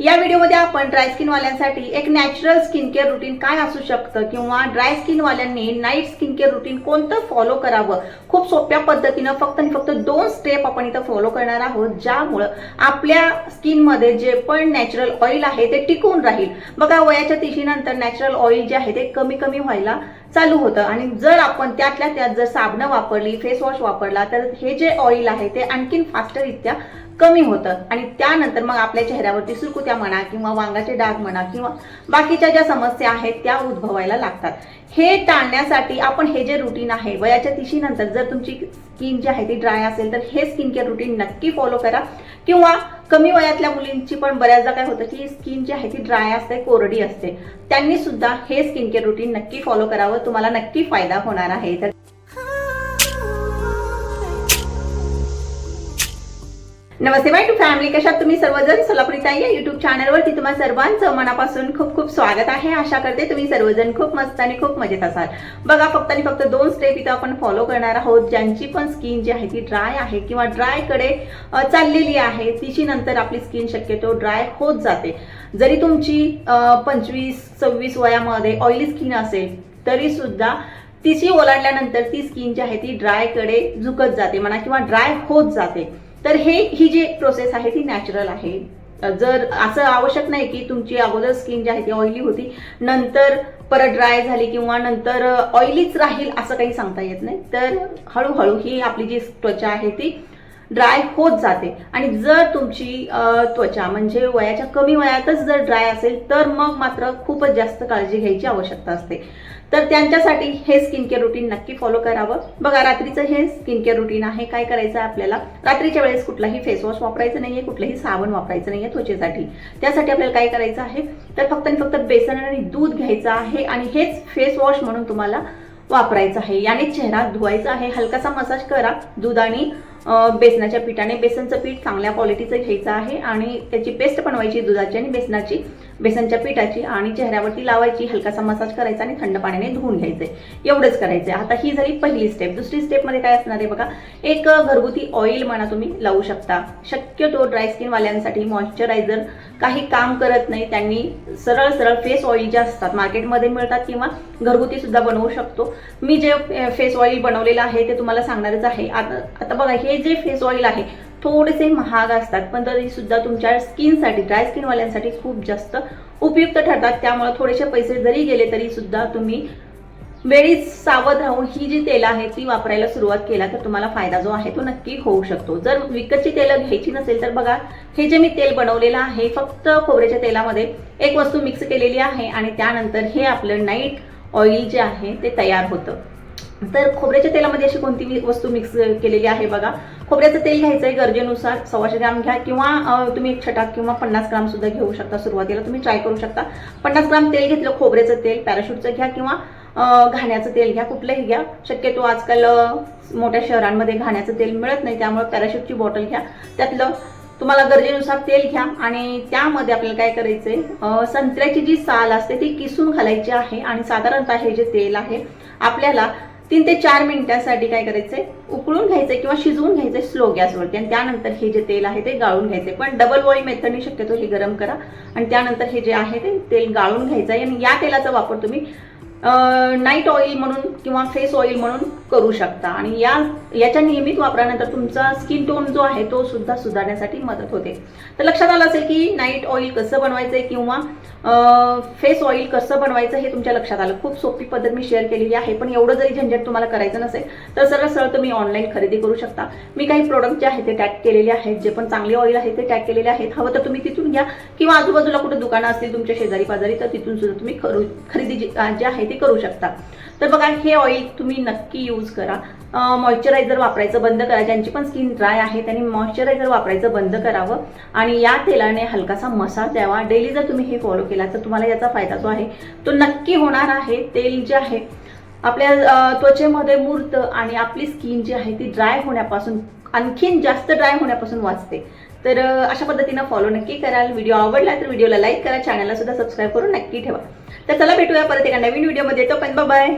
या व्हिडिओमध्ये आपण ड्राय स्किन वाल्यांसाठी एक नॅचरल स्किन केअर रुटीन काय असू शकतं किंवा ड्राय स्किन वाल्यांनी नाईट स्किन केअर रुटीन कोणतं फॉलो करावं? खूप सोप्या पद्धतीनं फक्त आणि फक्त दोन स्टेप आपण इथं फॉलो करणार आहोत ज्यामुळं आपल्या स्किनमध्ये जे पण नॅचरल ऑइल आहे ते टिकून राहील. बघा वयाच्या तिशीनंतर नॅचरल ऑइल जे आहे ते कमी कमी व्हायला चालू होतं. आणि जर आपण त्यातल्या त्यात जर साबणं वापरली फेस वॉश वापरला तर हे जे ऑइल आहे ते आणखीन फास्टरित्या कमी होतं. आणि त्यानंतर मग आपल्या चेहऱ्यावरती सुरकुत्या म्हणा किंवा वांगाचे डाग म्हणा किंवा बाकीच्या ज्या समस्या आहेत त्या उद्भवायला लागतात. हे टाळण्यासाठी आपण हे जे रुटीन आहे वयाच्या तिशीनंतर जर तुमची स्किन जी आहे ती ड्राय असेल तर हे स्किन केअर रुटीन नक्की फॉलो करा. किंवा कमी वयातल्या मुलींची पण बऱ्याचदा काय होतं की स्किन जी आहे ती ड्राय असते कोरडी असते. त्यांनी सुद्धा हे स्किन केअर रुटीन नक्की फॉलो करावं तुम्हाला नक्की फायदा होणार आहे. तर नमस्ते माय टू फॅमिली कशात तुम्ही सर्वजण? सोलापुरी या युट्यूब चॅनलवरती तुम्हा सर्वांचं मनापासून खूप खूप स्वागत आहे. आशा करते तुम्ही सर्वजण खूप मस्त आणि खूप मजेत असाल. बघा फक्त आणि फक्त दोन स्टेप इथं आपण फॉलो करणार आहोत. ज्यांची पण स्किन जी आहे ती ड्राय आहे किंवा ड्रायकडे चाललेली आहे तिची नंतर आपली स्किन शक्यतो ड्राय होत जाते. जरी तुमची पंचवीस सव्वीस वयामध्ये ऑइली स्किन असेल तरी सुद्धा तिची ओलांडल्यानंतर ती स्किन जी आहे ती ड्रायकडे झुकत जाते म्हणा किंवा ड्राय होत जाते. तर हे ही जी प्रोसेस आहे ती नॅचरल आहे. जर असं आवश्यक नाही की तुमची अगोदर स्किन जी आहे ती ऑइली होती नंतर परत ड्राय झाली किंवा नंतर ऑइलीच राहील असं काही सांगता येत नाही. तर हळूहळू ही आपली जी त्वचा आहे ती ड्राय होत जाते. आणि जर तुमची त्वचा म्हणजे वयाच्या कमी वयातच जर ड्राय असेल तर मग मात्र खूपच जास्त काळजी घ्यायची आवश्यकता असते. तर त्यांच्यासाठी हे स्किन केअर रुटीन नक्की फॉलो करावं. बघा रात्रीचं हे स्किन केअर रुटीन आहे. काय करायचं आहे आपल्याला? रात्रीच्या वेळेस कुठलाही फेस वॉश वापरायचं नाहीये कुठलंही साबण वापरायचं नाहीये त्वचेसाठी. त्यासाठी आपल्याला काय करायचं आहे? तर फक्त आणि फक्त बेसन आणि दूध घ्यायचं आहे आणि हेच फेस वॉश म्हणून तुम्हाला वापरायचं आहे. याने चेहरा धुवायचा आहे. हलकासा मसाज करा. दूध आणि बेसनाच्या पिठाने बेसनचं पीठ चांगल्या क्वालिटीचं घ्यायचं आहे आणि त्याची पेस्ट बनवायची दुधाची आणि बेसनाची. बेसनच्या पिठाची आणि चेहऱ्यावरती लावायची हलकासा मसाज करायचा आणि थंड पाण्याने धुवून घ्यायचंय एवढंच करायचंय. आता ही झाली पहिली स्टेप दुसरी स्टेपमध्ये काय असणार आहे बघा? एक घरगुती ऑइल म्हणा तुम्ही लावू शकता. शक्यतो ड्राय स्किनवाल्यांसाठी मॉइश्चरायझर काही काम करत नाही. त्यांनी सरळ सरळ फेस ऑइल जे असतात मार्केटमध्ये मिळतात किंवा घरगुती सुद्धा बनवू शकतो. मी जे फेस ऑइल बनवलेलं आहे ते तुम्हाला सांगणारच आहे. आता आता बघा हे जे फेस ऑइल आहे थोडेसे महाग असतात पण तरी सुद्धा तुमच्या स्किनसाठी ड्राय स्किनवाल्यांसाठी खूप जास्त उपयुक्त ठरतात. त्यामुळे थोडेसे पैसे जरी गेले तरी सुद्धा तुम्ही वेळीच सावध राहून ही जी तेलं आहे ती वापरायला सुरुवात केला तर तुम्हाला फायदा जो आहे तो नक्की होऊ शकतो. जर विकतची तेलं घ्यायची नसेल तर बघा हे जे मी तेल बनवलेलं आहे फक्त खोबऱ्याच्या तेलामध्ये एक वस्तू मिक्स केलेली आहे आणि त्यानंतर हे आपलं नाईट ऑइल जे आहे ते तयार होतं. तर खोबऱ्याच्या तेलामध्ये अशी कोणती वस्तू मिक्स केलेली आहे बघा. खोबऱ्याचं तेल घ्यायचं आहे गरजेनुसार सव्वाशे ग्राम घ्या किंवा तुम्ही एक छटाक किंवा पन्नास ग्राम सुद्धा घेऊ शकता सुरुवातीला. तुम्ही ट्राय करू शकता. पन्नास ग्राम तेल घेतलं खोबऱ्याचं तेल पॅराशूटचं घ्या किंवा घाण्याचं तेल घ्या कुठलंही घ्या. शक्यतो आजकाल मोठ्या शहरांमध्ये घाण्याचं तेल मिळत नाही त्यामुळे पॅराशूटची बॉटल घ्या. त्यातलं तुम्हाला गरजेनुसार तेल घ्या आणि त्यामध्ये आपल्याला काय करायचंय संत्र्याची जी साल असते ती किसून घालायची आहे आणि साधारणतः हे जे तेल आहे आपल्याला तीन ते चार मिनिटांसाठी काय करायचंय? उकळून घ्यायचंय किंवा शिजवून घ्यायचंय स्लो गॅसवरती आणि त्यानंतर हे जे तेल आहे ते गाळून घ्यायचे पण डबल बॉईल मेथडने शक्यतो हे गरम करा. आणि त्यानंतर हे जे आहे ते तेल गाळून घ्यायचं आहे आणि या तेलाचा वापर तुम्ही नाईट ऑइल म्हणून किंवा फेस ऑइल म्हणून करू शकता. आणि या याच्या नियमित वापरानंतर तुमचा स्किन टोन जो आहे तो सुद्धा सुधारण्यासाठी मदत होते. तर लक्षात आलं असेल की नाईट ऑइल कसं बनवायचं आहे किंवा फेस ऑइल कसं बनवायचं हे तुमच्या लक्षात आलं. खूप सोपी पद्धत मी शेअर केलेली आहे पण एवढं जरी झंझट तुम्हाला करायचं नसेल तर सरळ सरळ तुम्ही ऑनलाईन खरेदी करू शकता. मी काही प्रोडक्ट जे आहे ते टॅग केलेले आहेत जे पण चांगले ऑइल आहे ते टॅग केलेले आहेत. हवं तर तुम्ही तिथून घ्या किंवा आजूबाजूला कुठे दुकानं असतील तुमच्या शेजारी पाजारी तर तिथून सुद्धा तुम्ही खरू खरेदी जी जे आहे ते करू शकता. तर बघा हे ऑइल तुम्ही नक्की यूज करा. मॉइश्चरायझर वापरायचं बंद करा. ज्यांची पण स्किन ड्राय आहे त्यांनी मॉइश्चरायझर वापरायचं बंद करावं. आणि या तेलाने हलकासा मसाज द्यावा. डेली जर तुम्ही हे फॉलो केला तर तुम्हाला याचा फायदा जो आहे तो नक्की होणार आहे. तेल जे आहे आपल्या त्वचेमध्ये मूर्त आणि आपली स्किन जी आहे ती ड्राय होण्यापासून आणखीन जास्त ड्राय होण्यापासून वाचते. तर अशा पद्धतीनं फॉलो नक्की कराल. व्हिडिओ आवडला तर व्हिडिओला लाईक करा. चॅनलला सुद्धा सबस्क्राईब करून नक्की ठेवा. तर चला भेटूया परत एका नवीन व्हिडिओमध्ये तो पण बाय